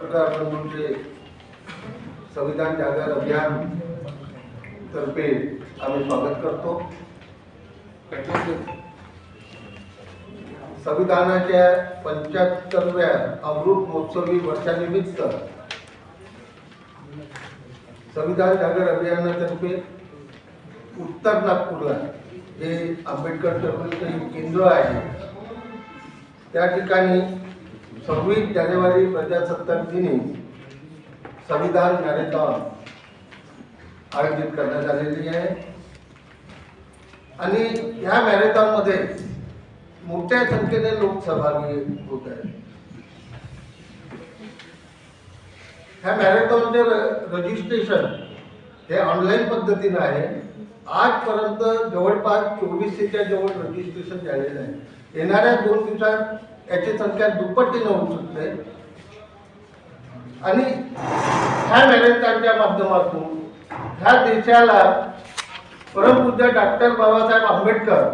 पत्रकार म्हणजे संविधान जागर अभियान तर्फे आम्ही स्वागत करतो. संविधानाच्या पंच्याहत्तरव्या अमृत महोत्सवी वर्षानिमित्त संविधान जागर अभियानातर्फे उत्तर नागपूरला जे आंबेडकर चळवळीचं केंद्र आहे. त्या ठिकाणी सव्वीस जानेवारी प्रजासत्ताक दिनी संविधान मॅरेथॉन आयोजित करण्यात आलेली आहे. आणि ह्या मॅरेथॉनमध्ये मोठ्या संख्येने लोक सहभागी होत आहेत. ह्या मॅरेथॉनचे रजिस्ट्रेशन हे ऑनलाईन पद्धतीनं आहे. आजपर्यंत जवळपास चोवीसशेच्या जवळ रजिस्ट्रेशन झालेलं आहे. येणाऱ्या दोन दिवसात याची संख्या दुप्पटीनं होऊ शकते. आणि ह्या मॅरेथॉनच्या माध्यमातून ह्या देशाला परमपूज्य डॉक्टर बाबासाहेब आंबेडकर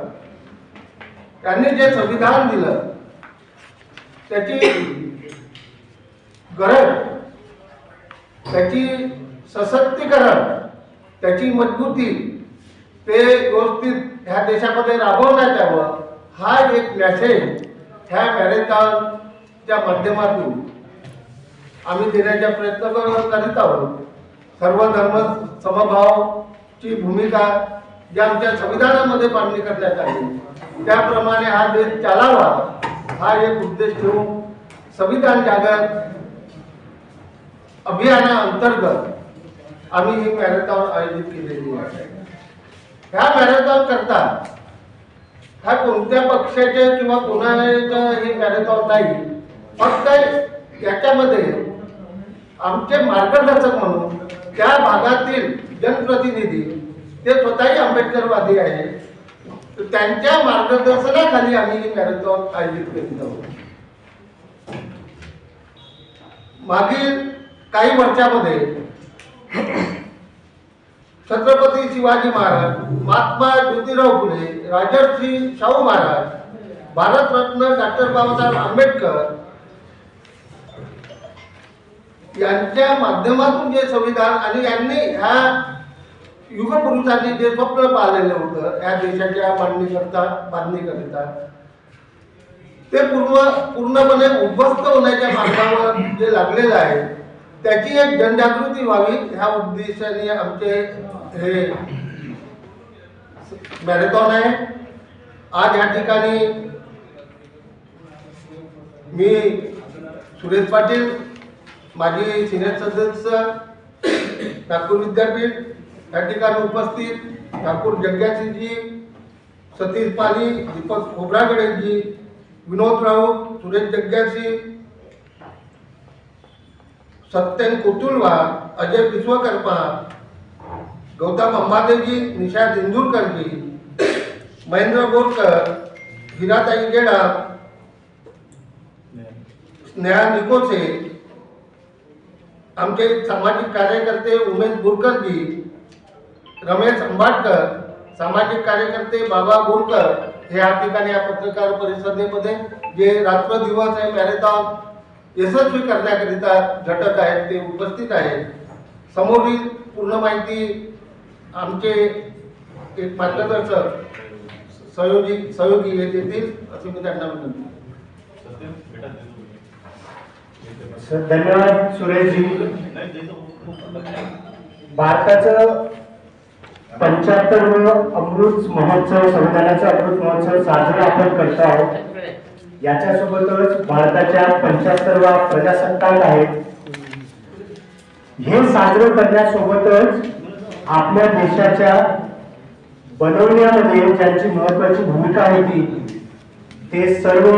त्यांनी जे संविधान दिलं त्याची गरज त्याची सशक्तीकरण त्याची मजबूती ते व्यवस्थित ह्या देशामध्ये राबवण्यात यावं हा एक मॅसेज ह्या मॅरेथॉनच्या माध्यमातून आम्ही देण्याचा प्रयत्न करीत आहोत. सर्व धर्म समभावची भूमिका जी आमच्या संविधानामध्ये मांडणी करण्यात आली. त्याप्रमाणे हा देश चालावा हा एक उद्देश ठेवून संविधान जागर अभियानाअंतर्गत आम्ही ही मॅरेथॉन आयोजित केलेली आहे. ह्या मॅरेथॉन करता हा कोणत्या पक्षाचे किंवा कोणाचं हे मॅरेथॉन नाही. फक्त याच्यामध्ये आमचे मार्गदर्शक म्हणून त्या भागातील जनप्रतिनिधी ते स्वतःही आंबेडकरवादी आहे. त्यांच्या मार्गदर्शनाखाली आम्ही ही मॅरेथॉन आयोजित करीत आहोत. मागील काही वर्षामध्ये छत्रपती शिवाजी महाराज महात्मा ज्योतिराव फुले राजर्षी शाहू महाराज भारतरत्न डॉक्टर बाबासाहेब आंबेडकर यांच्या माध्यमातून जे संविधान आणि यांनी ह्या युगपुरुषांनी जे स्वप्न पाहिलेलं होतं या देशाच्या मांडणीकरता बांधणीकरिता ते पूर्ण पूर्णपणे उद्ध्वस्त होण्याच्या मार्गावर जे लागलेलं आहे त्याची एक जनजागृती व्हावी ह्या उद्देशाने आमचे हे मॅरेथॉन आहे. आज या ठिकाणी मी सुरेश पाटील माझी सिनियर सदस्य नागपूर विद्यापीठ या ठिकाणी उपस्थित नागपूर जग्यासिंहजी सतीश पाली दीपक खोब्रागडेजी विनोद राऊत सुरेश जग्यासी सत्यन कोतुलवार अजय विश्वकर्मा गौतम अंबादेवजी निशा इंदूरकरजी महेंद्र बोरकर हिराताई गेडा स्नेहा निकोसे आमचे सामाजिक कार्यकर्ते उमेश बोरकरजी रमेश अंबाडकर सामाजिक कार्यकर्ते बाबा बोरकर हे या ठिकाणी या पत्रकार परिषदेमध्ये जे रात्र दिवस आहे मॅरेथॉन यशस्वी करण्याकरिता झटत आहेत ते उपस्थित आहेत. समोरील पूर्ण माहिती आमचे एक मार्गदर्शक सहयोगी सहयोगी हे देतील असे मी त्यांना विनंती धन्यवाद सुरेशजी. भारताचं पंच्याहत्तरवं अमृत महोत्सव संविधानाचा अमृत महोत्सव साजरा आपण करतो आहोत. याच्यासोबतच भारताच्या पंच्याहत्तरवा प्रजासत्ताक आहे. हे साजरं करण्यासोबतच आपल्या देशाच्या बनवण्यामध्ये ज्यांची महत्वाची भूमिका आहे ती ते सर्व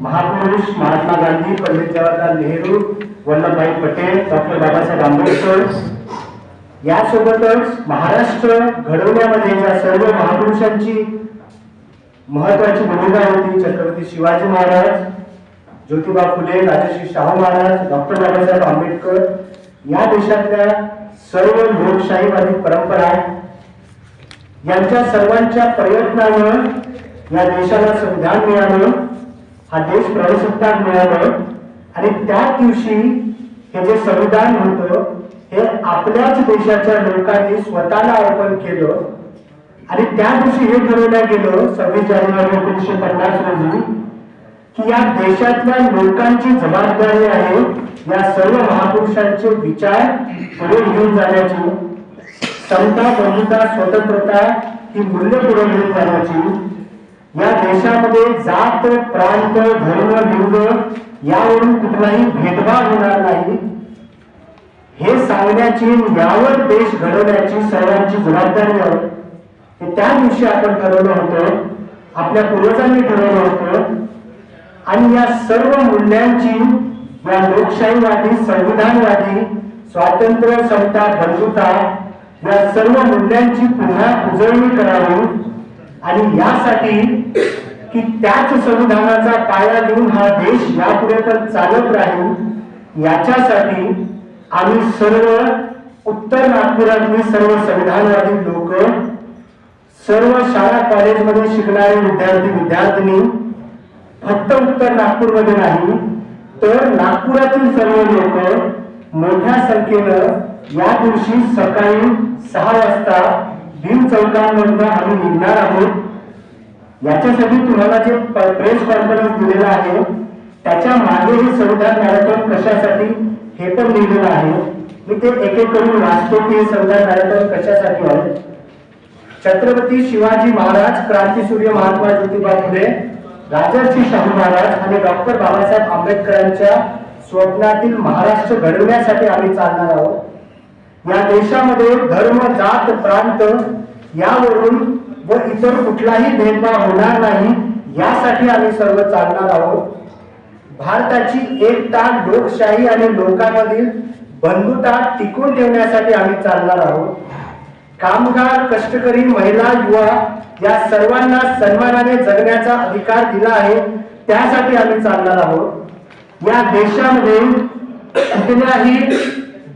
महापुरुष महात्मा गांधी पंडित जवाहरलाल नेहरू वल्लभभाई पटेल डॉक्टर बाबासाहेब आंबेडकर यासोबतच महाराष्ट्र घडवण्यामध्ये ज्या सर्व महापुरुषांची महत्वाची भूमिका होती छत्रपती शिवाजी महाराज ज्योतिबा फुले राजश्री शाहू महाराज डॉक्टर बाबासाहेब आंबेडकर. या देशातल्या सर्व लोकशाहीवादी परंपरा यांच्या सर्वांच्या प्रयत्नानं या देशाला संविधान मिळालं हा देश प्रजासत्ताक मिळालं आणि त्या दिवशी हे जे संविधान होतं हे आपल्याच देशाच्या लोकांनी स्वतःला अर्पण केलं आणि त्या दिवशी हे ठरवलं गेलं सव्वीस जानेवारी एकोणीसशे पन्नास रोजी की या देशातल्या लोकांची जबाबदारी आहे या सर्व महापुरुषांचे विचार पुढे घेऊन जाण्याची. समता बंधुता स्वतंत्रता ही मूल्य पुढे घेऊन जाण्याची. या देशामध्ये जात प्रांत धर्म लिंग यावरून कुठलाही भेदभाव होणार नाही. हे सांगण्याची यावर देश घडवण्याची सर्वांची जबाबदारी आहे. त्या दिवशी आपण ठरवलं होतं आपल्या पूर्वजांनी ठरवलं होतं आणि या सर्व मूल्यांची या लोकशाहीवादी संविधानवादी स्वातंत्र्य समता बंधुता या सर्व मूल्यांची पुन्हा उजळणी करावी. आणि यासाठी की त्याच संविधानाचा पाया घेऊन हा देश यापुढे पण चालत राहील याच्यासाठी आम्ही सर्व उत्तर नागपुरातली सर्व संविधानवादी लोक सर्व शाळा कॉलेजमध्ये शिकणारे विद्यार्थी विद्यार्थिनी फक्त उत्तर नागपूरमध्ये नाही तर नागपुरातील सर्व लोक मोठ्या संख्येनं या दिवशी सकाळी सहा वाजता भीम चौकांमधनं आम्ही निघणार आहोत. याच्यासाठी तुम्हाला जे प्रेस कॉन्फरन्स दिलेला आहे त्याच्यामागे हे संविधान मॅरेथॉन कशासाठी हे पण लिहिलेलं आहे. मी ते एक एक करून वाचतो की हे संविधान मॅरेथॉन कशासाठी आहे. छत्रपती शिवाजी महाराज क्रांतीसूर्य महात्मा ज्योतिबा फुले राजर्षी शाहू महाराज आणि डॉक्टर बाबासाहेब आंबेडकरांच्या स्वप्नातील महाराष्ट्र घडवण्यासाठी आम्ही चालणार आहोत. या देशामध्ये धर्म जात प्रांत यावरून व इतर कुठलाही भेदभाव होणार नाही यासाठी आम्ही सर्व चालणार आहोत. भारताची एकता लोकशाही आणि लोकांमधील बंधुता टिकून ठेवण्यासाठी आम्ही चालणार आहोत. कामगार कष्टकरी महिला युवा या सर्वांना सन्मानाने जगण्याचा अधिकार दिला आहे. त्यासाठी आम्ही चालणार आहोत. या देशामध्ये कुठल्याही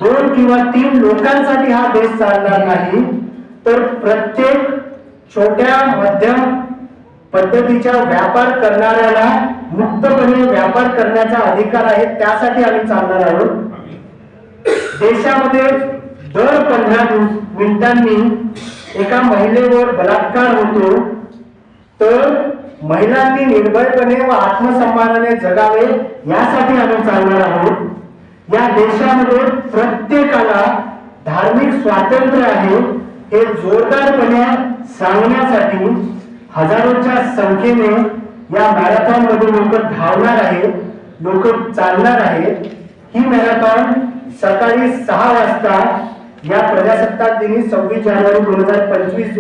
दोन किंवा तीन लोकांसाठी हा देश चालणार नाही. तर प्रत्येक छोट्या मध्यम पद्धतीच्या व्यापार करणाऱ्याला मुक्तपणे व्यापार करण्याचा अधिकार आहे. त्यासाठी आम्ही चालणार आहोत. देशामध्ये दर पंधरा मिनिटांनी एका महिलेवर बलात्कार होतो तर महिलांनी निर्भयपणे व आत्मसन्मानाने जगावे यासाठी आम्ही चालणार आहोत. या देशामध्ये प्रत्येकाला धार्मिक स्वातंत्र्य आहे हे जोरदारपणे सांगण्यासाठी हजारोच्या संख्येने या मॅरेथॉनमध्ये लोक धावणार आहेत लोक चालणार आहेत. ही मॅरेथॉन सकाळी सहा वाजता या प्रजासत्ताक दिनी सव्वीस जानेवारी दोन हजार पंचवीस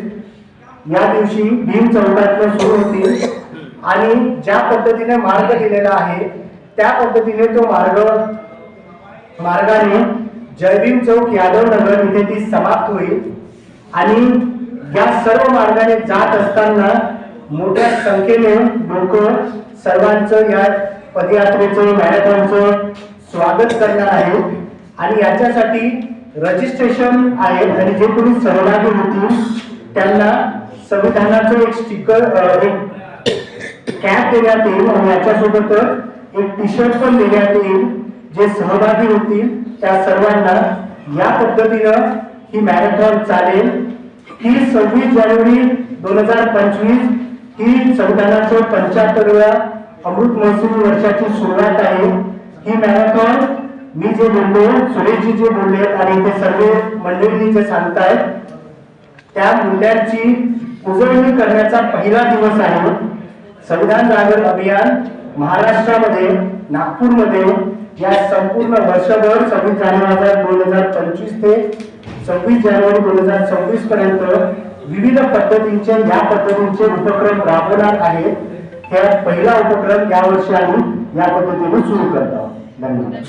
या दिवशी भीम चौकातनं सुरू होतील आणि ज्या पद्धतीने मार्ग दिलेला आहे त्या पद्धतीने तो मार्ग मार्गाने जयभीम चौक यादव नगर इथे ती समाप्त होईल. आणि या सर्व मार्गाने जात असताना मोठ्या संख्येने लोक सर्वांचं या पदयात्रेचं मॅरेथॉनचं स्वागत करणार आहे आणि याच्यासाठी रजिस्ट्रेशन आहे आणि जे कोणी सहभागी होतील त्यांना संविधानाचं एक स्टिकर एक कॅप देण्यात येईल आणि याच्यासोबतच एक टी शर्ट पण देण्यात येईल. जे सहभागी होतील त्या सर्वांना या पद्धतीनं ही मॅरेथॉन चालेल. ही सव्वीस जानेवारी दोन हजार पंचवीस ही संविधानाचं पंच्याहत्तरव्या अमृत महोत्सवी वर्षाची सुरुवात आहे. ही मॅरेथॉन मी जे बोललो सुरेशजी जे बोलले आणि ते सर्व मंडळी जे सांगतायत त्या मूल्यांची उजळणी करण्याचा पहिला दिवस आहे. संविधान जागर अभियान महाराष्ट्रामध्ये नागपूरमध्ये या संपूर्ण वर्षभर सव्वीस जानेवारी दोन हजार पंचवीस ते सव्वीस जानेवारी दोन हजार सव्वीस पर्यंत विविध पद्धतींचे या पद्धतींचे उपक्रम राबवणार आहेत हा पहिला उपक्रम यावर्षी आम्ही या पद्धतीने सुरू करत आहोत. धन्यवाद.